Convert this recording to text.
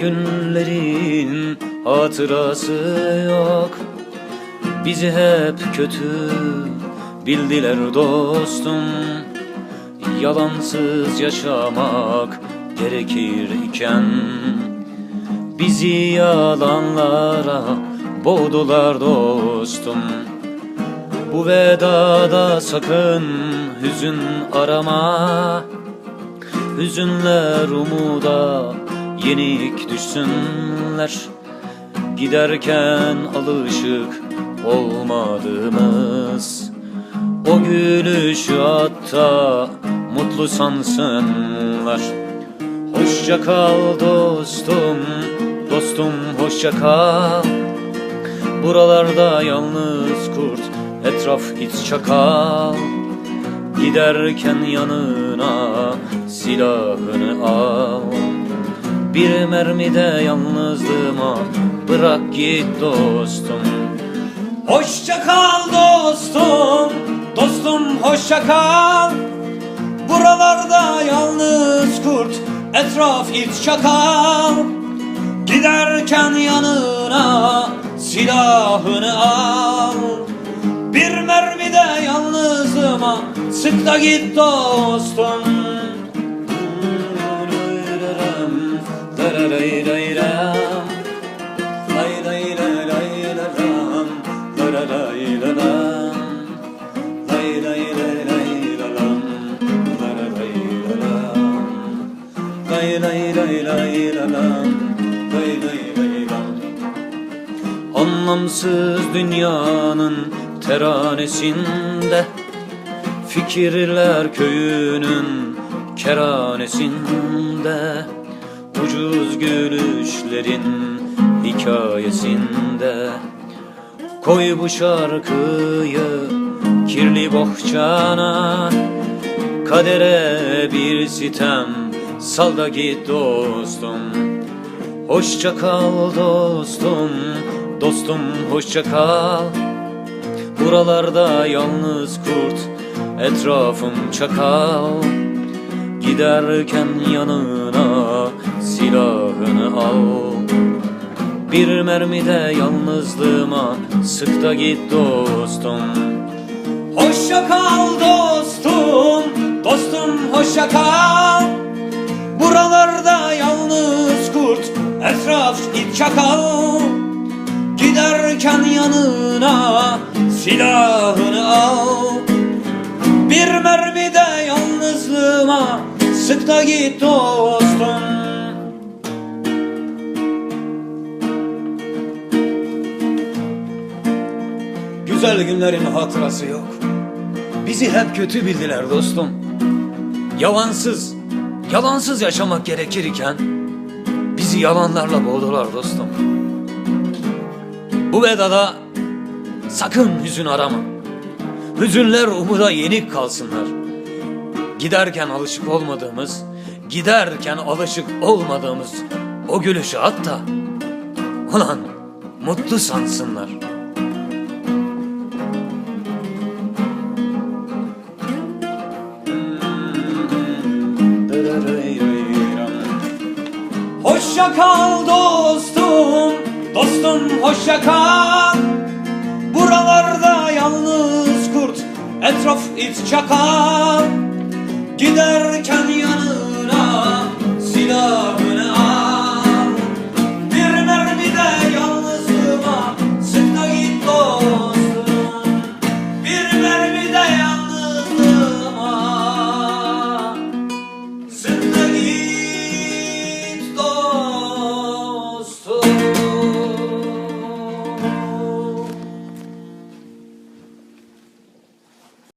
günlerin hatırası yok. Bizi hep kötü bildiler dostum. Yalansız yaşamak gerekir iken Bizi yalanlara boğdular dostum. Bu vedada sakın hüzün arama Hüzünler umuda yenik düşsünler. Giderken alışık olmadığımız O gülüşü hatta mutlu sansınlar. Hoşça kal dostum, dostum hoşça kal. Buralarda yalnız kurt, etraf iç çakal. Giderken yanına silahını al Bir mermide yalnızlığıma bırak git dostum. Hoşça kal dostum, dostum hoşça kal. Buralarda yalnız kurt, etraf iç çakal. Giderken yanına silahını al. Bir mermide yalnızlığıma sık da git dostum Anlamsız dünyanın teranesinde Fikirler köyünün keranesinde Ucuz gülüşlerin hikayesinde Koy bu şarkıyı kirli bohçana Kadere bir sitem sal da git dostum. Hoşça kal dostum, dostum hoşça kal. Buralarda yalnız kurt, etrafım çakal. Giderken yanına al Bir mermide yalnızlığıma sık da git dostum. Hoşça kal dostum, dostum hoşça kal. Buralarda yalnız kurt, etraf it çakal. Giderken yanına silahını al. Bir mermide yalnızlığıma sık da git dostum Güzel günlerin hatırası yok. Bizi hep kötü bildiler dostum. Yalansız, yalansız yaşamak gerekirken Bizi yalanlarla boğdular dostum. Bu vedada sakın hüzün arama. Hüzünler umuda yenik kalsınlar. Giderken alışık olmadığımız Giderken alışık olmadığımız O gülüşü hatta Ulan mutlu sansınlar Hoşça kal dostum, dostum hoşça kal. Buralarda yalnız kurt, etraf it çakal. Giderken yanına silahı